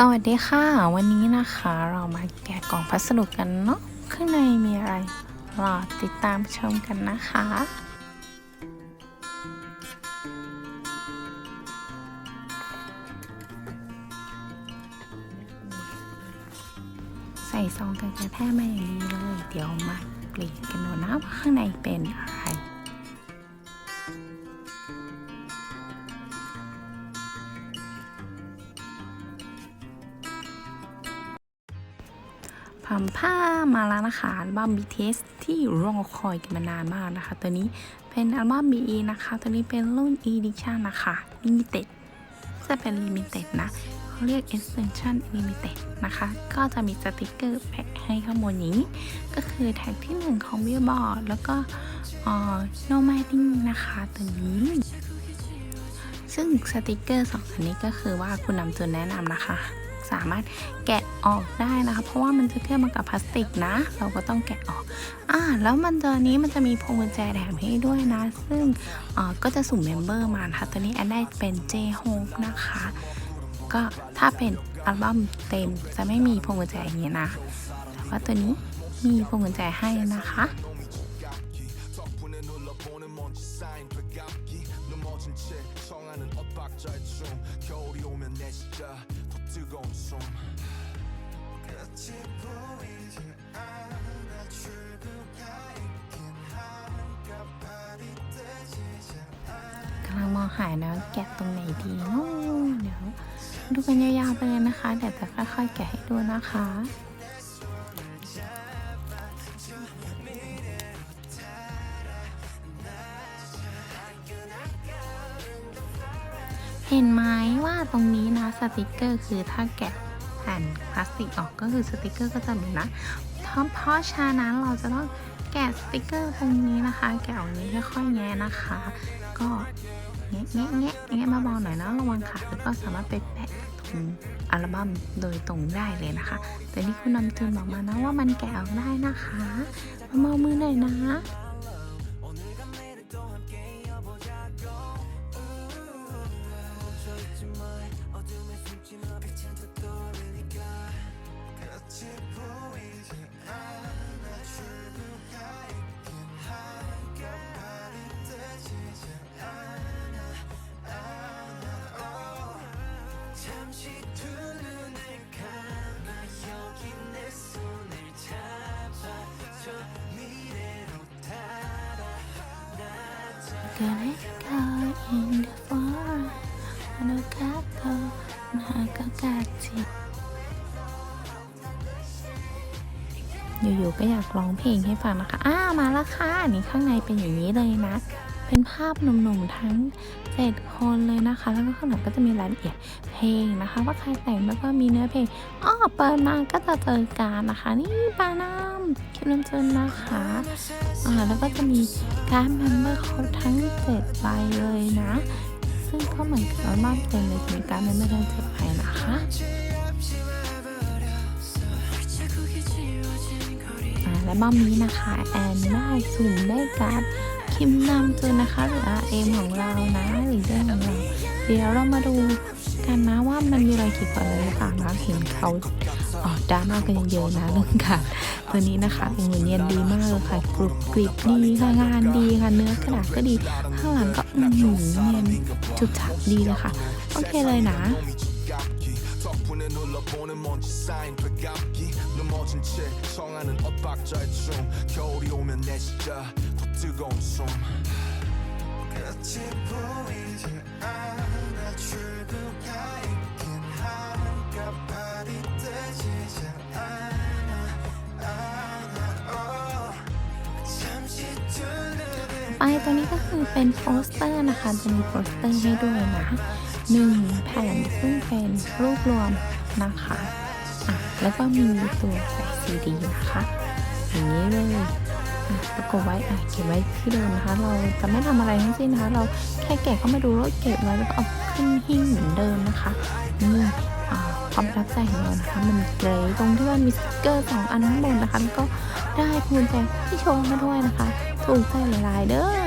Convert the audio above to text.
สวัสดีค่ะ วันนี้นะคะเรามาแกะกล่องพัสดุกันเนาะข้างในมีอะไรรอติดตามชมกันนะคะ ใส่ซองกันกระแทกมาอย่างดีเลย เดี๋ยวมากรีดกันดูนะว่าข้างในเป็นอะไร พัมผ้ามาแล้วนะคะอัลบั้ม BTS ที่รอคอยกันมานานมากนะคะ ตัวนี้เป็นอัลบั้ม BE นะคะ ตัวนี้เป็นรุ่น Edition นะคะ Limited จะเป็น Limited นะเขาเรียก Extension Limited นะคะ ก็จะมีสติกเกอร์แปะให้ข้างบนนี้ ก็คือแท็กที่ 1 ของ Billboard แล้วก็ No Minding นะคะ ตัวนี้ซึ่งสติกเกอร์สองอันนี้ก็คือว่าคุณนำตัวแนะนำนะคะ สามารถแกะออกได้นะคะ เพราะว่ามันจะเคลือบมากับพลาสติกนะ เราก็ต้องแกะออก อ่า แล้วมันตัวนี้มันจะมีพวงกุญแจแถมให้ด้วยนะ ซึ่งเอ่อก็จะสุ่มเมมเบอร์มานะคะตัวนี้แอนได้เป็น J Hope นะคะ ก็ถ้าเป็นอัลบั้มเต็มจะไม่มีพวงกุญแจอย่างนี้นะ แต่ว่าตัวนี้มีพวงกุญแจให้นะคะ 덕분에 눌러보는 먼지 쌓인 되감기 넘어진 채 청하는 엇박자의 춤 겨울이 오면 내 진짜 더 뜨거운 숨 끝이 보이지 않아 출구가 있긴 한가발이 떼지지 กำลังมองหานะแกะตรงไหนดีเนาะเดี๋ยวดูกันยาวๆไปเลยนะคะเดี๋ยวจะค่อยๆแกะให้ดูนะคะ เห็นไหมว่าตรงนี้นะสติกเกอร์คือถ้าแกะแผ่นพลาสติกออกก็คือสติกเกอร์ก็จะมีนะเพราะเพราะฉะนั้นเราจะต้องแกะสติกเกอร์ตรงนี้นะคะ แกะออกนี้ค่อยๆแงะนะคะ ก็แงะแงะแงะแงะมาเบาๆหน่อยนะระวังขาดแล้วก็สามารถไปแปะตรงอัลบั้มโดยตรงได้เลยนะคะ แต่นี่คุณนำจูนบอกมานะว่ามันแกะออกได้นะคะมาเมามือหน่อยนะ Gonna go in the forest นุกาโตนากากาจิอยู่ๆก็อยากร้องเพลงให้ฟังนะคะ อ้ามาแล้วค่ะนี่ข้างในเป็นอย่างนี้เลยนะ เป็นภาพหนุ่มๆทั้งเจ็ดคนเลยนะคะ แล้วก็ข้างหลังก็จะมีรายละเอียดเพลงนะคะ ว่าใครแต่งแล้วก็มีเนื้อเพลงอ้อเปิดมาก็จะเจอการนะคะ นี่ปาน้ำคิมน้ำเจนนะคะอ่าแล้วก็จะมีการดเมมเบอร์เขาทั้งเจ็ดใบเลยนะ ซึ่งก็เหมือนกับอัลบั้มเต็มเลยจะมีการดเมมเบอร์ทั้งเจ็ดใบนะคะและบ้อมนี้นะคะ แอนได้สุ่มได้การ์ด คิมนำจุนนะคะ หรืออาเอมของเรานะหรือเรื่องของเรา เดี๋ยวเรามาดูกันนะว่ามันมีอะไรขีดขวางอะไรหรือเปล่านะเห็นเขาออกดราม่ากันเยอะๆนะเรื่องการดตัวนี้นะคะเป็นเนียนดีมากเลยค่ะกรุบกริบดีค่ะงานดีค่ะเนื้อกระดาษก็ดี ข้างหลังก็อืมเนียนจุดฉับดีเลยค่ะ โอเคเลยนะ 몸이 기갑기 덕분에 눌러보는 먼지 쌓인 되감기 넘어진 채 청하는 엇박자의 춤 겨울이 오면 내 진짜 더 뜨거운 숨 끝이 보이지 않아 출구가 있긴 한가발이 떼지지 않아 않아 oh. 잠시 두 눈을 ไปตัวนี้ก็คือเป็นโปสเตอร์นะคะ จะมีโปสเตอร์ให้ด้วยนะหนึ่งแผ่นซึ่งเป็นรูปรวมนะคะอ่ะแล้วก็มีตัวใส่ซีดีนะคะ อย่างนี้เลยอ่ะ ประกบไว้เก็บไว้ที่เดิมนะคะ เราจะไม่ทำอะไรทั้งสิ้นนะคะ เราแค่แกะเข้ามาดูแล้วเก็บไว้แล้วก็เอาขึ้นหิ้งเหมือนเดิมนะคะนี่ความประทับใจของเรานะคะ มันเกรตรงที่ว่ามีสติกเกอร์สองอันข้างบนนะคะแล้วก็ได้พวงกุญแจที่โชว์มาด้วยนะคะ ถูกใจหลายๆเด้อ